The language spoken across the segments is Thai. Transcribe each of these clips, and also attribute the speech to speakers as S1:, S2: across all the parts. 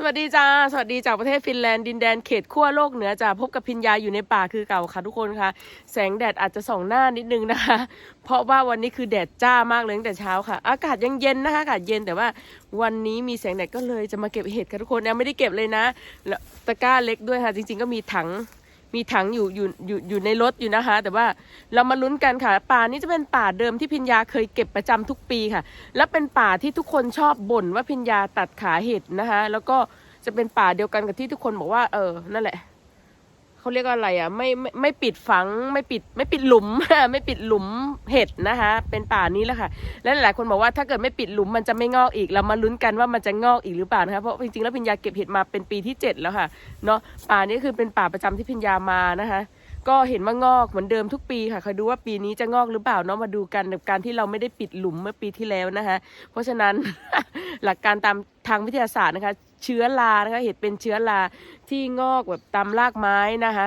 S1: สวัสดีจ้า สวัสดีจากประเทศฟินแลนด์ดินแดนเขตขั้วโลกเหนือจ้าพบกับพิญญาอยู่ในป่าคือเก่าค่ะทุกคนค่ะ แสงแดดอาจจะส่องหน้านิดนึงนะคะ เพราะว่าวันนี้คือแดดจ้ามากเลยตั้งแต่เช้าค่ะ อากาศยังเย็นนะคะอากาศเย็นแต่ว่าวันนี้มีแสงแดดก็เลยจะมาเก็บเห็ดค่ะทุกคนยังไม่ได้เก็บเลยนะแล้วตะกร้าเล็กด้วยค่ะ จริง ๆ ก็มีถัง มีถังอยู่อยู่อยู่อยู่ในรถอยู่นะคะ แต่ว่าเรามาลุ้นกันค่ะ ป่านี้จะเป็นป่าเดิมที่พิญญาเคยเก็บประจำทุกปีค่ะ และเป็นป่าที่ทุกคนชอบบ่นว่าพิญญาตัดขาเห็ดนะคะ แล้วก็จะเป็นป่าเดียวกันกับที่ทุกคนบอกว่าเออนั่นแหละ เขาเรียกว่าอะไรอะไม่ไม่ไม่ปิดฝังไม่ปิดไม่ปิดหลุม ไม่ปิดหลุมเห็ดนะคะ เป็นป่านี้แหละค่ะ และหลายคนบอกว่าถ้าเกิดไม่ปิดหลุมมันจะไม่งอกอีก เรามาลุ้นกันว่ามันจะงอกอีกหรือเปล่านะคะเพราะจริงๆแล้วพิญญาเก็บเห็ดมาเป็นปีที่เจ็ดแล้วค่ะเนาะป่านี้คือเป็นป่าประจำที่พิญญามานะคะ ก็เห็นว่างอกเหมือนเดิมทุกปีค่ะคอยดูว่าปีนี้จะงอกหรือเปล่าเนาะมาดูกันกับการที่เราไม่ได้ปิดหลุมเมื่อปีที่แล้วนะคะ เพราะฉะนั้นหลักการตามทางวิทยาศาสตร์นะคะ เชื้อรานะคะเห็ดเป็นเชื้อราที่งอกแบบตามรากไม้นะคะ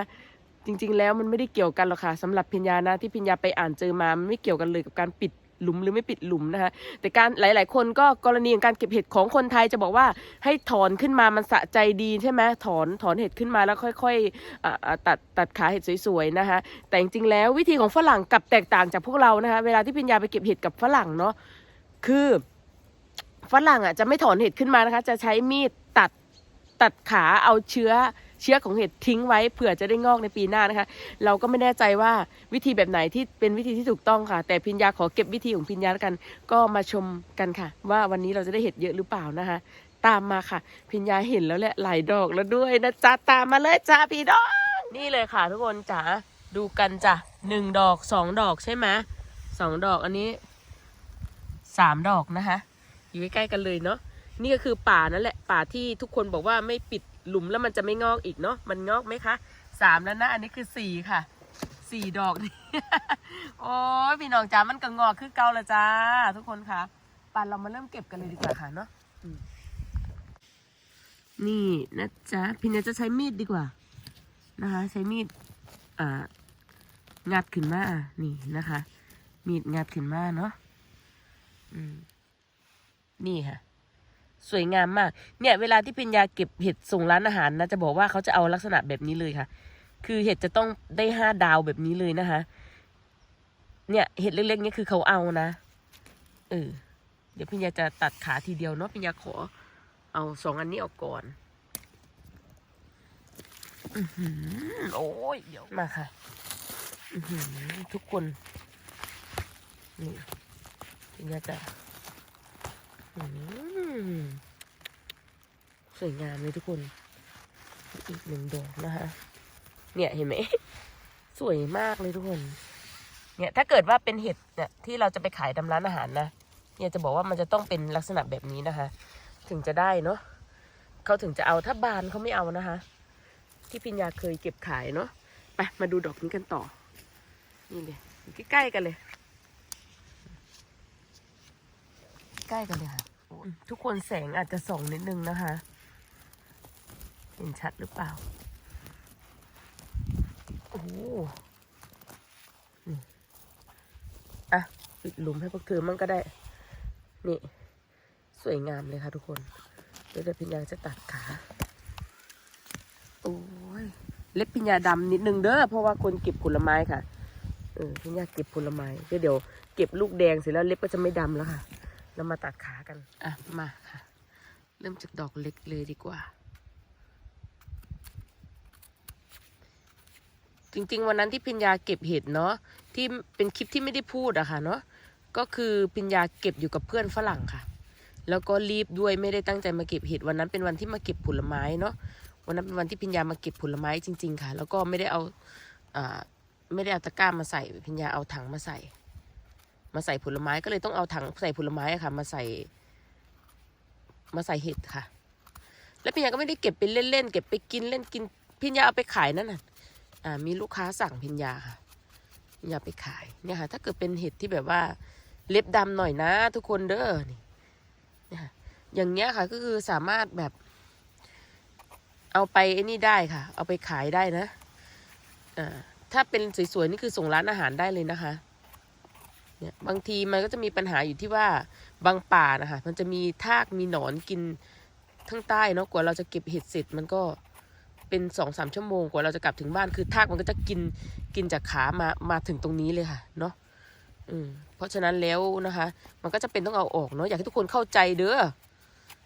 S1: จริงๆแล้วมันไม่ได้เกี่ยวกันหรอกค่ะสำหรับพิญญานะที่พิญญาไปอ่านเจอมาไม่เกี่ยวกันเลยกับการปิด หลุมหรือไม่ปิดหลุมนะคะแต่การหลาย ๆ คนก็กรณีของการเก็บเห็ดของคนไทยจะบอกว่าให้ถอนขึ้นมามันสะใจดีใช่ไหมถอนถอนเห็ดขึ้นมาแล้วค่อยๆตัดตัดขาเห็ดสวยๆนะคะแต่จริงๆแล้ววิธีของฝรั่งกับแตกต่างจากพวกเรานะคะเวลาที่พิญญาไปเก็บเห็ดกับฝรั่งเนาะคือฝรั่งอะจะไม่ถอนเห็ดขึ้นมานะคะ จะใช้มีดตัดตัดขาเอาเชื้อ เชื้อของเห็ดทิ้งไว้เผื่อจะได้งอกในปีหน้านะคะ เราก็ไม่แน่ใจว่าวิธีแบบไหนที่เป็นวิธีที่ถูกต้องค่ะ แต่พิญญาขอเก็บวิธีของพิญญาแล้วกัน ก็มาชมกันค่ะ ว่าวันนี้เราจะได้เห็ดเยอะหรือเปล่านะคะ ตามมาค่ะ พิญญาเห็นแล้วแหละหลายดอกแล้วด้วยนะจ๊ะตามมาเลยจ้าพี่น้องนี่เลยค่ะ ทุกคนจ๋าดูกันจ้ะหนึ่งดอกสองดอกใช่ไหมสองดอกอันนี้สามดอกนะคะอยู่ใกล้ๆกันเลยเนาะ นี่ก็คือป่านั่นแหละป่าที่ทุกคนบอกว่าไม่ปิดหลุมแล้วมันจะไม่งอกอีกเนาะมันงอกไหมคะสามแล้วนะ อันนี้คือสี่ค่ะสี่ดอกนี่โอ้ยพี่น้องจ๋ามันก็งอกคือเก่าละจ้า ทุกคนค่ะป่าเรามาเริ่มเก็บกันเลยดีกว่าค่ะเนาะนี่นะจ๊ะพี่เนยจะใช้มีดดีกว่า นะคะ ใช้มีดอ่างัดขึ้นมานี่นะคะ มีดงัดขึ้นมาเนาะอืมนี่ค่ะ สวยงามมาก เนี่ยเวลาที่พิญญาเก็บเห็ดส่งร้านอาหารนะจะบอกว่าเขาจะเอาลักษณะแบบนี้เลยค่ะ คือเห็ดจะต้องได้ห้าดาวแบบนี้เลยนะคะ เนี่ยเห็ดเล็กๆนี่คือเขาเอานะ เออ เดี๋ยวพิญญาจะตัดขาทีเดียวเนาะพิญญาขอ เอาสองอันนี้ออกก่อนอือหือโอ้ยเดี๋ยวมาค่ะอือหือทุกคน นี่พิญญาจะอืม สวยงามเลยทุกคน อีกหนึ่งดอกนะคะเนี่ยเห็นไหม สวยมากเลยทุกคน เนี่ยถ้าเกิดว่าเป็นเห็ดเนี่ยที่เราจะไปขายตามร้านอาหารนะ เนี่ยจะบอกว่ามันจะต้องเป็นลักษณะแบบนี้นะคะ ถึงจะได้เนาะเขาถึงจะเอาถ้าบานเขาไม่เอานะคะ ที่พิญญาเคยเก็บขายเนาะไปมาดูดอกนี้กันต่อ นี่เลยใกล้ๆกันเลย ใกล้กันเลยค่ะ ทุกคนแสงอาจจะส่องนิดนึงนะคะ เห็นชัดหรือเปล่า โอ้โหนี่อะ ปิดหลุมให้พวกเธอมั่งก็ได้ นี่ สวยงามเลยค่ะทุกคนเดี๋ยวพิญญาจะตัดขา โอ้ย เล็บพิญญาดำนิดนึงเด้อ เพราะว่าคนเก็บผลไม้ค่ะ เออพิญญาเก็บผลไม้เดี๋ยวเก็บลูกแดงเสร็จแล้วเล็บก็จะไม่ดำแล้วค่ะ เรามาตัดขากัน อะ มาค่ะ เริ่มจากดอกเล็กเลยดีกว่า จริงๆ วันนั้นที่พิญญาเก็บเห็ดเนาะที่เป็นคลิปที่ไม่ได้พูดอะค่ะเนาะก็คือพิญญาเก็บอยู่กับเพื่อนฝรั่งค่ะ แล้วก็รีบด้วยไม่ได้ตั้งใจมาเก็บเห็ดวันนั้นเป็นวันที่มาเก็บผลไม้เนาะวันนั้นเป็นวันที่พิญญามาเก็บผลไม้จริง ๆ ค่ะ แล้วก็ไม่ได้เอาอ่าไม่ได้เอาตะกร้ามาใส่พิญญาเอาถังมาใส่ มาใส่ผลไม้ก็เลยต้องเอาถังใส่ผลไม้อะค่ะ มาใส่ มาใส่เห็ดค่ะ แล้วพิญญาก็ไม่ได้เก็บไปเล่นๆเก็บไปกินเล่นกินพิญญาเอาไปขายนั่นน่ะอ่ามีลูกค้าสั่งพิญญาค่ะพิญญาไปขายเนี่ยค่ะ ถ้าเกิดเป็นเห็ดที่แบบว่าเล็บดำหน่อยนะ ทุกคนเด้อนี่เนี่ยค่ะอย่างเงี้ยค่ะก็คือสามารถแบบ เอาไปไอ้นี่ได้ค่ะ เอาไปขายได้นะอ่าถ้าเป็นสวยๆนี่คือส่งร้านอาหารได้เลยนะคะ เนี่ยบางทีมันก็จะมีปัญหาอยู่ที่ว่าบางป่านะคะมันจะมีทากมีหนอนกินทั้งใต้เนาะกว่าเราจะเก็บเห็ดเสร็จมันก็เป็นสองสามชั่วโมงกว่าเราจะกลับถึงบ้านคือทากมันก็จะกินกินจากขามามาถึงตรงนี้เลยค่ะเนาะอืมเพราะฉะนั้นแล้วนะคะ มันก็จะเป็นต้องเอาออกเนาะอยากให้ทุกคนเข้าใจเด้อ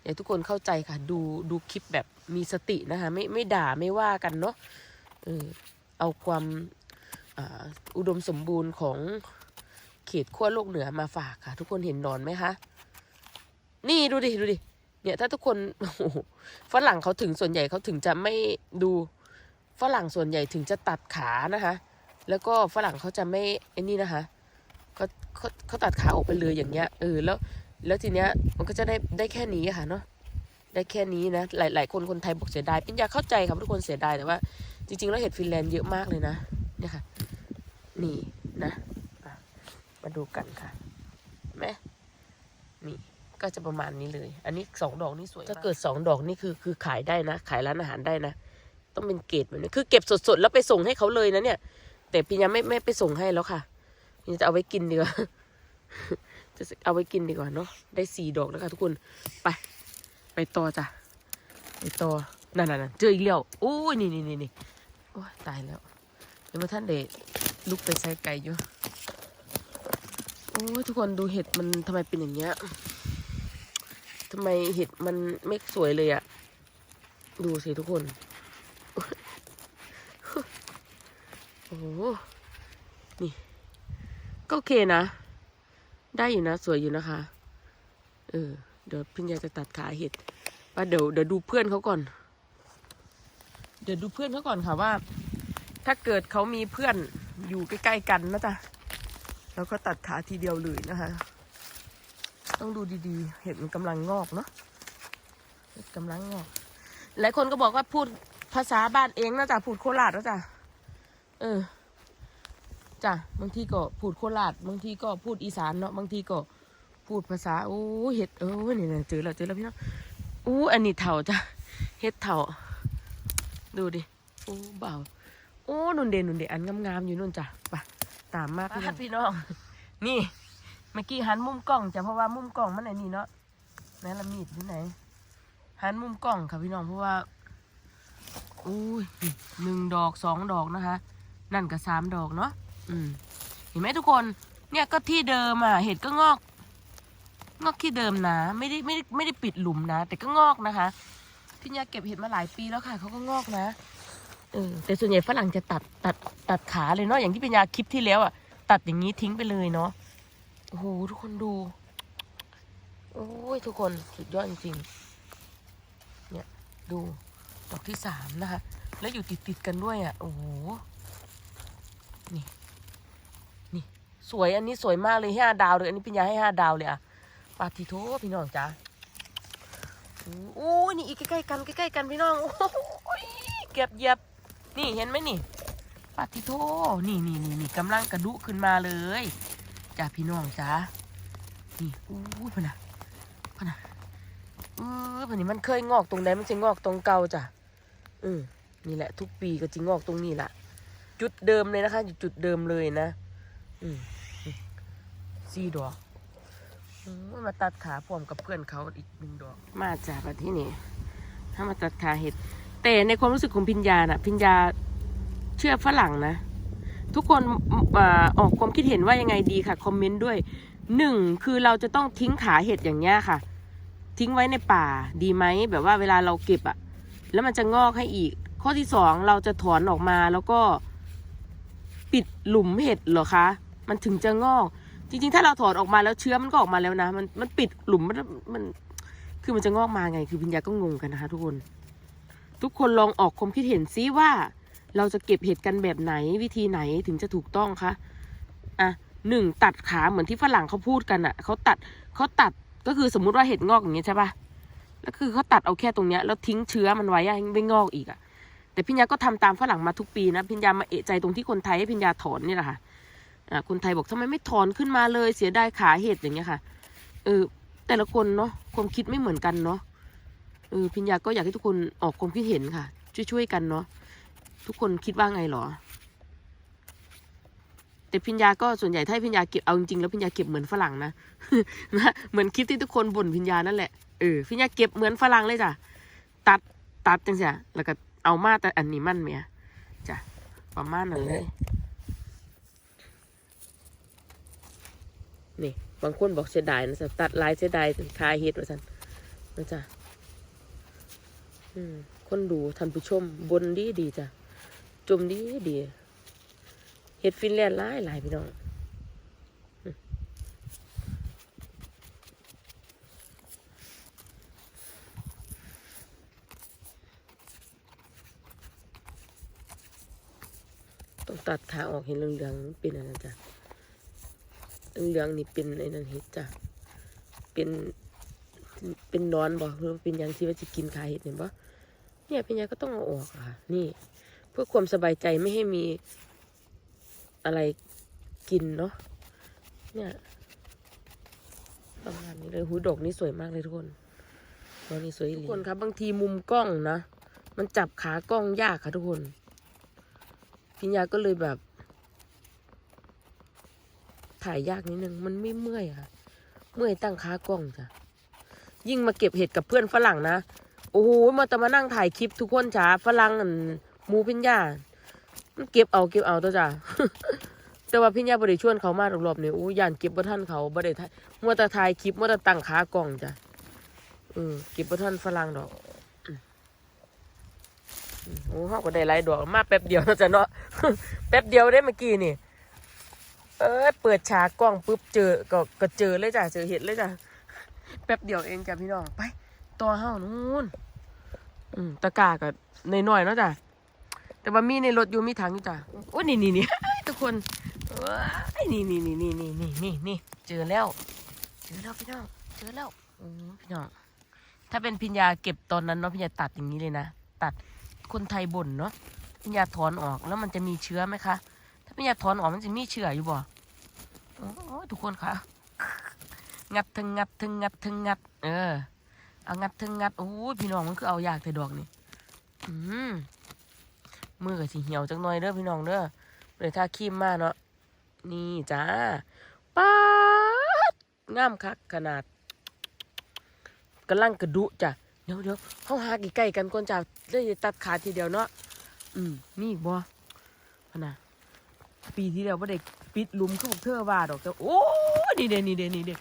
S1: อยากให้ทุกคนเข้าใจค่ะ ดูดูคลิปแบบมีสตินะคะ ไม่ไม่ด่าไม่ว่ากันเนาะเออเอาความอ,าอุดมสมบูรณ์ของ เขตขั้วโลกเหนือมาฝากค่ะ ทุกคนเห็นนอนไหมคะ นี่ดูดิดูดิเนี่ยถ้าทุกคนฝรั่งเขาถึงส่วนใหญ่เขาถึงจะไม่ดูฝรั่งส่วนใหญ่ถึงจะตัดขานะคะ แล้วก็ฝรั่งเขาจะไม่ไอ้นี่นะคะเขาเขาเขาตัดขาออกไปเลยอย่างเงี้ยเออแล้ว แล้วทีเนี้ยมันก็จะได้ได้แค่นี้ค่ะเนาะได้แค่นี้นะหลายหลายคนคนไทยบอกเสียดายปิญญาเข้าใจครับทุกคนเสียดายแต่ว่า จริงๆแล้วเห็ดฟินแลนด์เยอะมากเลยนะเนี่ยค่ะ นี่นะ มาดูกันค่ะเห็นไหมนี่ก็จะประมาณนี้เลย อันนี้สองดอกนี่สวยถ้าเกิดสองดอกนี่คือคือขายได้นะ ขายร้านอาหารได้นะ ต้องเป็นเกรดแบบนี้คือเก็บสดๆแล้วไปส่งให้เขาเลยนะเนี่ย แต่พี่ยังไม่ไม่ไปส่งให้แล้วค่ะพี่จะเอาไว้กินดีกว่าจะเอาไว้กินดีกว่าเนาะได้สี่ดอกแล้วค่ะทุกคนไป ไปต่อจ้ะไปต่อนั่นนั่นเจออีกแล้วโอ้ยนี่นี่นี่นี่โอ้ยตายแล้วเดี๋ยวมาท่านเดชลุกไปใส่ไก่อยู่ โอ้ยทุกคนดูเห็ดมันทำไมเป็นอย่างเงี้ยทำไมเห็ดมันไม่สวยเลยอะดูสิทุกคน โอ้โหนี่ ก็โอเคนะ ได้อยู่นะ สวยอยู่นะคะ เออ เดี๋ยวพี่ยาจะตัดขาเห็ดว่าเดี๋ยวเดี๋ยวดูเพื่อนเขาก่อน เดี๋ยวดูเพื่อนเขาก่อนค่ะว่า ถ้าเกิดเขามีเพื่อนอยู่ใกล้ๆกันนะจ๊ะ แล้วก็ตัดขาทีเดียวเลยนะคะ ต้องดูดีๆ เห็ดมันกำลังงอกเนาะเห็ดกำลังงอก หลายคนก็บอกว่าพูดภาษาบ้านเองนะจ๊ะพูดโคราชนะจ๊ะเออจ้ะบางทีก็พูดโคราชบางทีก็พูดอีสานเนาะบางทีก็พูดภาษาโอ้เห็ดเออนี่ๆเจอแล้วเจอแล้วพี่น้องอู้อันนี้เถ่าจ้ะเห็ดเถ่าดูดิโอ้เบาโอ้นุ่นเดนนุ่นเดนอันงามๆอยู่นุ่นจ้ะไป ตามมากพี่น้อง นี่เมื่อกี้หันมุมกล้องจ้ะเพราะว่ามุมกล้องมันไหนนี่เนาะแม่ละมีดที่ไหนหันมุมกล้องค่ะพี่น้องเพราะว่าอุ้ยหนึ่งดอกสองดอกนะคะ นั่นก็สามดอกเนาะอืมเห็นไหมทุกคนเนี่ยก็ที่เดิมอะเห็ดก็งอกงอกที่เดิมนะไม่ได้ไม่ได้ไม่ได้ปิดหลุมนะ แต่ก็งอกนะคะพี่ยาเก็บเห็ดมาหลายปีแล้วค่ะเขาก็งอกนะ เออแต่ส่วนใหญ่ฝรั่งจะตัดตัดตัดขาเลยเนาะอย่างที่พี่ยาคลิปที่แล้วอะตัดอย่างนี้ทิ้งไปเลยเนาะโอ้โหทุกคนดู โอ้ยทุกคนสุดยอดจริงๆเนี่ยดูดอกที่สามนะคะแล้วอยู่ติดติดกันด้วยอะโอ้โหนี่นี่สวยอันนี้สวยมากเลยห้าดาวเลยอันนี้ปัญญาให้ห้าดาวเลยอะปาทิโทพี่น้องจ้าโอ้ยนี่อีกใกล้ๆกันใกล้ๆกันพี่น้องโอ้ยเก็บเยียบ นี่เห็นไหมนี่ปาทิโทนี่นี่นี่นี่กำลังกระดุขึ้นมาเลยจ้าพี่น้องจ้านี่อู้พะนะพะนะเออพะนี่มันเคยงอกตรงไหนมันจะงอกตรงเก่าจ้ะอืมนี่แหละ ทุกปีก็จะงอกตรงนี้แหละจุดเดิมเลยนะคะอยู่จุดเดิมเลยนะ อืมสี่ดอกมาตัดขาพร้อมกับเพื่อนเขาอีกหนึ่งดอก มาจากมาที่นี่ ถ้ามาตัดขาเห็ด แต่ในความรู้สึกของพิญญาน่ะ พิญญาเชื่อฝรั่งนะ ทุกคนออกความคิดเห็นว่ายังไงดีค่ะ คอมเมนต์ด้วยหนึ่งคือเราจะต้องทิ้งขาเห็ดอย่างเงี้ยค่ะ ทิ้งไว้ในป่าดีไหมแบบว่าเวลาเราเก็บอะแล้วมันจะงอกให้อีก ข้อที่สองเราจะถอนออกมาแล้วก็ปิดหลุมเห็ดเหรอคะมันถึงจะงอก จริง ๆ ถ้าเราถอนออกมาแล้วเชื้อมันก็ออกมาแล้วนะ มันมันปิดหลุมมันมันคือมันจะงอกมาไง คือพิญญาก็งงกันนะคะทุกคน ทุกคนลองออกความคิดเห็นซิว่า เราจะเก็บเห็ดกันแบบไหนวิธีไหนถึงจะถูกต้องคะอะหนึ่งตัดขาเหมือนที่ฝรั่งเขาพูดกันอะเขาตัดเขาตัดก็คือสมมุติว่าเห็ดงอกอย่างเงี้ยใช่ปะแล้วคือเขาตัดเอาแค่ตรงเนี้ยแล้วทิ้งเชื้อมันไว้อะให้ไม่งอกอีกอะแต่พิญญาก็ทำตามฝรั่งมาทุกปีนะพิญญามาเอะใจตรงที่คนไทยให้พิญญาถอนนี่แหละค่ะอ่าคนไทยบอกทำไมไม่ถอนขึ้นมาเลยเสียดายขาเห็ดอย่างเงี้ยค่ะเออแต่ละคนเนาะความคิดไม่เหมือนกันเนาะ ออพิญญาก็อยากให้ทุกคนออกความคิดเห็นค่ะ ช่วยๆกันเนาะทุกคนคิดว่าไงหรอ แต่พิญญาก็ส่วนใหญ่ถ้าพิญญาเก็บเอาจริงๆแล้วพิญญาเก็บเหมือนฝรั่งนะนะเหมือนคลิปที่ทุกคนบ่นพิญญานั่นแหละเออพิญญาเก็บเหมือนฝรั่งเลยจ้ะตัดตัดจังเสียแล้วก็เอามาแต่อันนี้มั่นเมียจ้ะประมาณนั้นเลยนี่บางคนบอกเสียดายนะจ๊ะตัดลายเสียดายคายเฮ็ดว่าสันนะจ๊ะ คนดูท่านผู้ชมบนดีดีจ้ะจมดีดีเฮ็ดฟินแลนด์หลายหลายพี่น้องต้องตัดขาออกเห็นเหลืองๆเป็นอะไรจ้ะเหลืองนี่เป็นไอ้นั่นเห็ดจ้ะเป็น เป็นนอนบ่หรือเป็นยังที่ว่าจะกินขาเห็ดเนี่ยบ่เนี่ยเป็นยังก็ต้องเอาออกอะค่ะ นี่ เพื่อความสบายใจไม่ให้มีอะไรกินเนาะเนี่ยประมาณนี้เลยหูดอกนี่สวยมากเลยทุกคนดอกนี่สวยทุกคนครับบางทีมุมกล้องนะมันจับขากล้องยากค่ะทุกคนพิญญาก็เลยแบบ ถ่ายยากนิดนึงมันไม่เมื่อยค่ะ เมื่อยตั้งขากล้องจ้ะ ยิ่งมาเก็บเห็ดกับเพื่อนฝรั่งนะ โอ้โหมาแต่มานั่งถ่ายคลิปทุกคนจ้าฝรั่งมูพิญญาเก็บเอาเก็บเอาตัวจ้ะแต่ว่าพิญญาบริชวนเขามารอบๆนี่อู้ย่านเก็บบ่ท่านเขาบ่ได้ถ่ายมัวแต่ถ่ายคลิปมัวแต่ตั้งขากล้องจ้ะเออเก็บบ่ท่านฝรั่งดอกอืมอืมโอ้เฮาก็ได้หลายดอกมาแป๊บเดียวเนาะจ้ะเนาะแป๊บเดียวได้เมื่อกี้นี่ เออเปิดฉากกล้องปุ๊บเจอก็ก็เจอเลยจ้ะเจอเห็ดเลยจ้ะ แป๊บเดียวเองจ้ะพี่น้องไปต่อเฮ้านู่นอืมตะกาก็ในหน่อยเนาะจ้ะแต่ว่ามีในรถอยู่มีถังอยู่จ้ะโอ้นี่นี่นี่ทุกคนว้ายนี่นี่นี่นี่นี่นี่นี่นี่เจอแล้ว เจอแล้วพี่น้องเจอแล้วอืมพี่น้องถ้าเป็นพิญญาเก็บตอนนั้นเนาะพิญญาตัดอย่างนี้เลยนะตัดคนไทยบ่นเนาะพิญญาถอนออกแล้วมันจะมีเชื้อไหมคะ ถ้าพิญญาถอนออกมันจะมีเชื้ออยู่บ่โอ้ทุกคนค่ะ งัดถึงงัดถึงงัดถึงงัด เออ เอางัดถึงงัดโอ้ยพี่น้องมันคือเอายากแต่ดอกนี่อืมมือกับสีเหี่ยวจังหน่อยเด้อพี่น้องเด้อเลยทาครีมมาเนาะนี่จ้าป๊าดงามคักขนาดกำลังกระดุจ้ะเดี๋ยวเดี๋ยวเขาหากี่ใกล้ๆกันก่อนจ้าเลยตัดขาทีเดียวเนาะอืมมีอีกบ่พนะปีที่แล้วไม่ได้ปิดลุมคือพวกเธอว่าดอกแต่โอ้นี่เด่นนี่เด่นนี่เด่น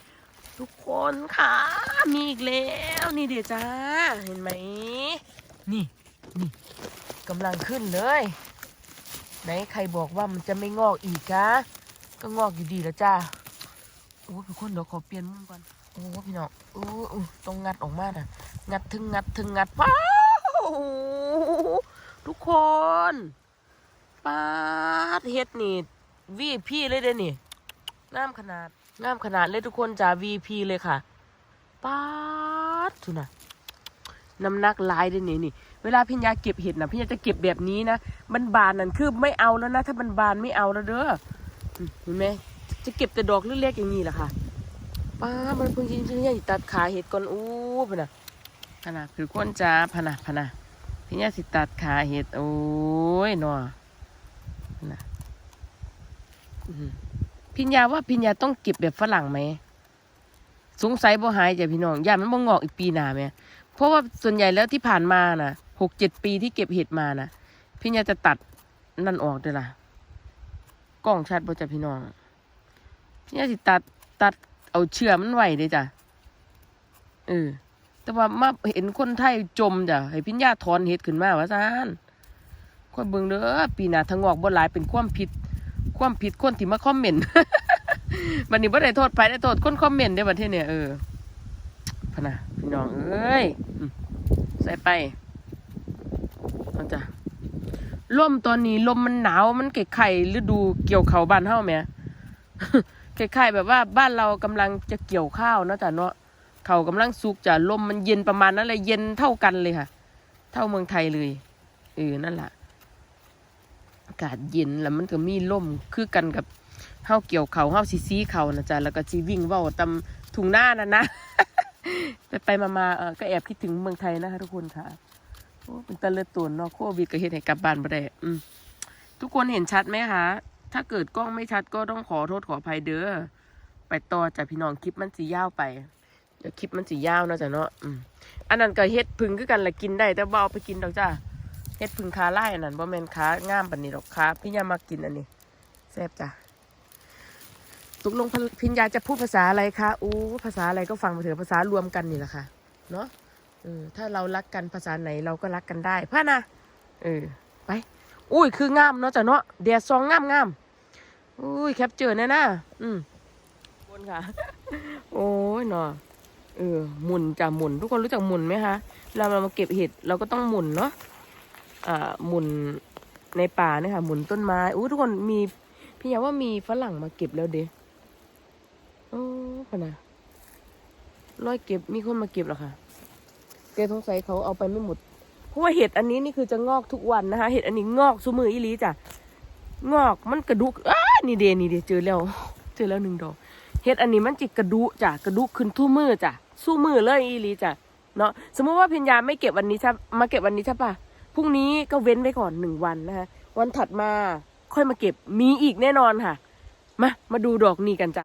S1: ทุกคนค่ะ มีอีกแล้วนี่เด่จ้า เห็นไหม นี่นี่กำลังขึ้นเลย ไหนใครบอกว่ามันจะไม่งอกอีกคะก็งอกอยู่ดีแล้วจ้า โอ้พี่คนเดี๋ยวขอเปลี่ยนมุมก่อน โอ้พี่น้องโอ้อู้ต้องงัดออกมาน่ะ งัดถึงงัดถึงงัดว้าทุกคนป้าเฮ็ดนี่ VP เลยเด้นี่ งามขนาดงามขนาดเลยทุกคนจ้า VP เลยค่ะปาดทุนะน้ำหนักลายเด้นี่นี่ เวลาพิญญาเก็บเห็ดนะพิญญาจะเก็บแบบนี้นะมันบานนั่นคือไม่เอาแล้วนะ ถ้ามันบานไม่เอาแล้วเด้อเห็นไหมจะเก็บแต่ดอกเล็กๆอย่างนี้แหละค่ะป้ามันเพิ่งจริงๆอย่าตัดขาเห็ดก่อนอู้พนะพนะคือคนจ้าพนะพนะพิญญาสิตัดขาเห็ดโอ้ยหนอนะอืม พิญญาว่าพิญญาต้องเก็บแบบฝรั่งไหม สงสัยบ่หายจ้ะพี่น้องย่ามันบ่งอกอีกปีหนาไหมเพราะว่าส่วนใหญ่แล้วที่ผ่านมาน่ะหกเจ็ดปีที่เก็บเห็ดมาน่ะพิญญาจะตัดนั่นออกเด้อล่ะกล้องชัดบ่จ้ะพี่น้องพิญญาสิตัดตัดเอาเชือมันไว้เด้จ้ะเออแต่ว่ามาเห็นคนไทยจมจ้ะให้พิญญาถอนเห็ดขึ้นมาว่าซานค่อยเบิ่งเด้อปีหน้าถ้างอกบ่หลายเป็นความผิด ความผิดคนที่มาคอมเมนต์บัดนี้บ่ได้โทษไผได้โทษคนคอมเมนต์เด้อบัดทีเนี่ยเออพนะพี่น้องเอ้ยใส่ไปเอาจ้ะลมตอนนี้ลมมันหนาวมันเกไข่ฤดูเกี่ยวเขาบ้านเฮาแหมเกไข่แบบว่าบ้านเรากำลังจะเกี่ยวข้าวเนาะจ้ะเนาะเขาวกำลังสุกจ้ะลมมันเย็นประมาณนั้นเลยเย็นเท่ากันเลยค่ะ เท่าเมืองไทยเลยเออนั่นแหละากาศเย็นแล้วมันก็มีลมคือกันกับเฮาเกี่ยวเขาเฮาซีซีเขานะจ๊ะแล้วก็จีวิ่งเว้าตำถุงหน้านั่นนะไปไปมามาเออก็แอบคิดถึงเมืองไทยนะคะทุกคนค่ะโอ้เป็นตะเลือดตัวเนาะโควิดก็เฮ็ดให้กลับบ้านบ่ได้อืมทุกคนเห็นชัดไหมคะถ้าเกิดกล้องไม่ชัดก็ต้องขอโทษขออภัยเด้อไปต่อจากพี่น้องคลิปมันสียาวไปเดี๋ยวคลิปมันสียาวเนาะจ้ะเนาะอืมอันนั้นก็เฮ็ดพึ่งคือกันละกินได้แต่บ่เอาไปกินดอกจ้า เฮ็ดพึ่งขาไล่อันนั้นบ่แม่นขางามปานนี้ดอกขาพี่ยามากินอันนี้แซ่บจ้ะตกลงพิญญาจะพูดภาษาอะไรคะอู้ภาษาอะไรก็ฟังไปเถอะภาษารวมกันนี่แหละค่ะ เนาะเออถ้าเรารักกันภาษาไหนเราก็รักกันได้พ่ะนะเออไป อุ้ยคืองามเนาะจ้ะเนาะเดียซองงามงามอุ้ยแคปเจอร์แน่น่ะอืมบนค่ะ โอ้ยเนาะเออหมุนจ้ะหมุน ทุกคนรู้จักหมุนไหมคะเราเรามาเก็บเห็ดเราก็ต้องหมุนเนาะอ่า หมุนในป่าเนี่ยค่ะ หมุนต้นไม้อู้ทุกคนมีพี่ยาว่ามีฝรั่งมาเก็บแล้วเด้โอ้พะนะร้อยเก็บมีคนมาเก็บแล้วค่ะแกสงสัยเขาเอาไปไม่หมด เพราะว่าเห็ดอันนี้นี่คือจะงอกทุกวันนะคะ เห็ดอันนี้งอกสุมืออีลีจ้ะ งอกมันกระดุกอ้านี่เดนี่เดเจอแล้ว เจอแล้วหนึ่งดอก เห็ดอันนี้มันจิกระดุจ้ะ กระดุกขึ้นทุ่มือจ้ะ สู้มือเลยอีลีจ้ะ เนาะ สมมติว่าพิญญาไม่เก็บวันนี้ใช่มาเก็บวันนี้ใช่ปะ พรุ่งนี้ก็เว้นไว้ก่อนหนึ่งวันนะคะวันถัดมาค่อยมาเก็บมีอีกแน่นอนค่ะ มามาดูดอกนี้กันจ้ะ